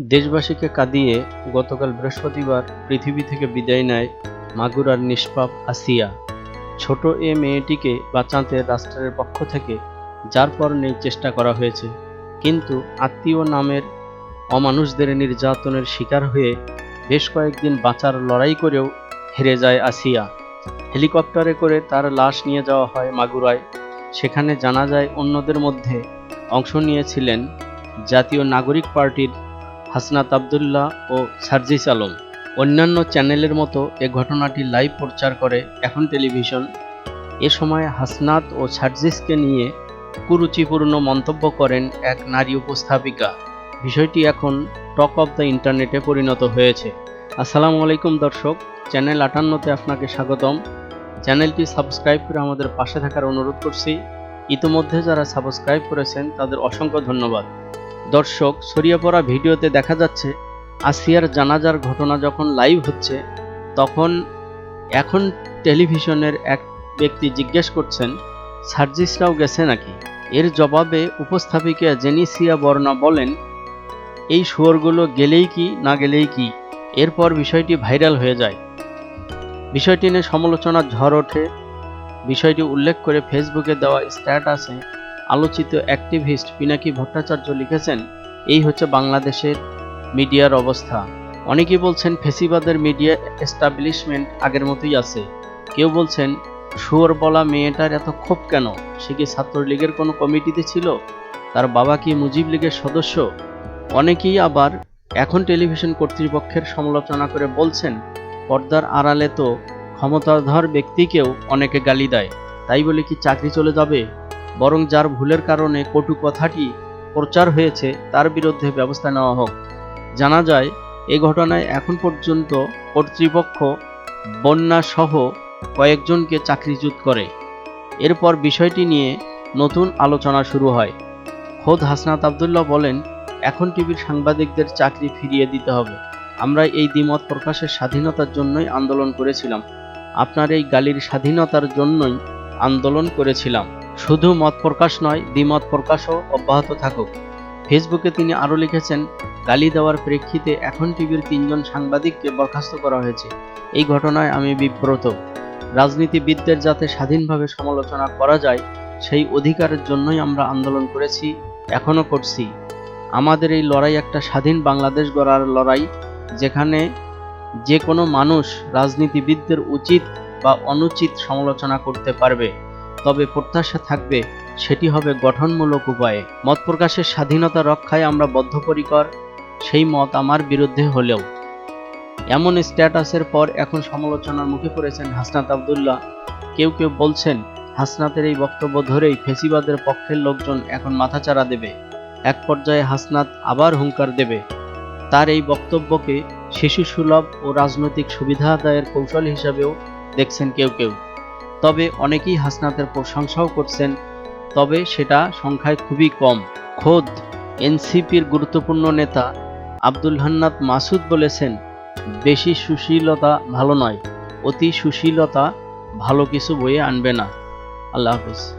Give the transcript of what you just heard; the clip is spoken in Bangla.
দেশবাসীকে কাঁদিয়ে গতকাল বৃহস্পতিবার পৃথিবী থেকে বিদায় নেয় মাগুরার নিষ্পাপ আসিয়া। ছোট এ মেয়েটিকে বাঁচাতে রাষ্ট্রের পক্ষ থেকে যার পর নেই চেষ্টা করা হয়েছে। কিন্তু আত্মীয় নামের অমানুষদের নির্যাতনের শিকার হয়ে বেশ কয়েকদিন বাঁচার লড়াই করেও হেরে যায় আসিয়া। হেলিকপ্টারে করে তার লাশ নিয়ে যাওয়া হয় মাগুরায়। সেখানে জানা যায় অন্যদের মধ্যে অংশ নিয়েছিলেন জাতীয় নাগরিক পার্টির হাসনাত আবদুল্লাহ ও সার্জিস আলম। অন্যান্য চ্যানেলের মতো এ ঘটনাটি লাইভ প্রচার করে এখন টেলিভিশন। এ সময় হাসনাত ও সার্জিসকে নিয়ে কুরুচিপূর্ণ মন্তব্য করেন এক নারী উপস্থাপিকা। বিষয়টি এখন টক অফ দ্য ইন্টারনেটে পরিণত হয়েছে। আসসালামু আলাইকুম দর্শক, চ্যানেল আটান্নতে আপনাকে স্বাগতম। চ্যানেলটি সাবস্ক্রাইব করে আমাদের পাশে থাকার অনুরোধ করছি। ইতোমধ্যে যারা সাবস্ক্রাইব করেছেন তাদের অসংখ্য ধন্যবাদ। দর্শক, ছড়িয়ে পড়া ভিডিওতে দেখা যাচ্ছে, আসিয়ার জানাজার ঘটনা যখন লাইভ হচ্ছে, তখন এখন টেলিভিশনের এক ব্যক্তি জিজ্ঞেস করছেন সার্জিসরাও গেছে নাকি? এর জবাবে উপস্থাপিকা জেনিসিয়া বর্ণা বলেন, এই শুয়োরগুলো গেলেই কি, না গেলেই কি? এরপর বিষয়টি ভাইরাল হয়ে যায়। বিষয়টি নিয়ে সমালোচনার ঝড় ওঠে। বিষয়টি উল্লেখ করে ফেসবুকে দেওয়া স্ট্যাটাসে আলোচিত অ্যাক্টিভিস্ট পিনাকি ভট্টাচার্য লিখেছেন, এই হচ্ছে বাংলাদেশের মিডিয়ার অবস্থা। অনেকেই বলছেন ফেসিবাদের মিডিয়া এস্টাবলিশমেন্ট আগের মতোই আছে। কেউ বলছেন, শুয়োর বলা মেয়েটার এত ক্ষোভ কেন? সে কি ছাত্রলীগের কোনো কমিটিতে ছিল? তার বাবা কি মুজিব লীগের সদস্য? অনেকেই আবার এখন টেলিভিশন কর্তৃপক্ষের সমালোচনা করে বলছেন, পর্দার আড়ালে তো ক্ষমতাধর ব্যক্তিকেও অনেকে গালি দেয়। তাই বলে কি চাকরি চলে যাবে? বরং যার ভুলের কারণে কটু কথাটি প্রচার হয়েছে, তার বিরুদ্ধে ব্যবস্থা নেওয়া হোক। জানা যায়, এ ঘটনায় এখন পর্যন্ত কর্তৃপক্ষ বন্যা সহ কয়েকজনকে চাকরিচ্যুত করে। এরপর বিষয়টি নিয়ে নতুন আলোচনা শুরু হয়। খোদ হাসনাত আবদুল্লাহ বলেন, এখন টিভির সাংবাদিকদের চাকরি ফিরিয়ে দিতে হবে। আমরা এই দ্বিমত প্রকাশের স্বাধীনতার জন্যই আন্দোলন করেছিলাম। আপনার এই গালির স্বাধীনতার জন্যই আন্দোলন করেছিলাম। শুধু মত প্রকাশ নয়, দ্বিমত প্রকাশও অব্যাহত থাকুক। ফেসবুকে তিনি আরও লিখেছেন, গালি দেওয়ার প্রেক্ষিতে এখন টিভির তিনজন সাংবাদিককে বরখাস্ত করা হয়েছে। এই ঘটনায় আমি বিব্রত। রাজনীতিবিদদের যাতে স্বাধীনভাবে সমালোচনা করা যায়, সেই অধিকারের জন্যই আমরা আন্দোলন করেছি, এখনও করছি। আমাদের এই লড়াই একটা স্বাধীন বাংলাদেশ গড়ার লড়াই, যেখানে যে কোনো মানুষ রাজনীতিবিদদের উচিত বা অনুচিত সমালোচনা করতে পারবে। তবে প্রত্যাশা থাকবে, সেটি হবে গঠনমূলক উপায়ে। মত প্রকাশের স্বাধীনতা রক্ষায় আমরা বদ্ধপরিকর, সেই মত আমার বিরুদ্ধে হলেও। এমন স্ট্যাটাসের পর এখন সমালোচনার মুখে পড়েছেন হাসনাত আবদুল্লাহ। কেউ কেউ বলছেন, হাসনাতের এই বক্তব্য ধরেই ফেসিবাদের পক্ষের লোকজন এখন মাথাচাড়া দেবে। এক পর্যায়ে হাসনাত আবার হুঙ্কার দেবে। তার এই বক্তব্যকে শিশু সুলভ ও রাজনৈতিক সুবিধা আদায়ের কৌশল হিসাবেও দেখছেন কেউ কেউ। তবে অনেকেই হাসনাতের প্রশংসাও করছেন, তবে সেটা সংখ্যায় খুবই কম। খোদ এনসিপির গুরুত্বপূর্ণ নেতা আব্দুল হান্নাত মাসুদ বলেছেন, বেশি সুশীলতা ভালো নয়, অতি সুশীলতা ভালো কিছু বয়ে আনবে না। আল্লাহ হাফিজ।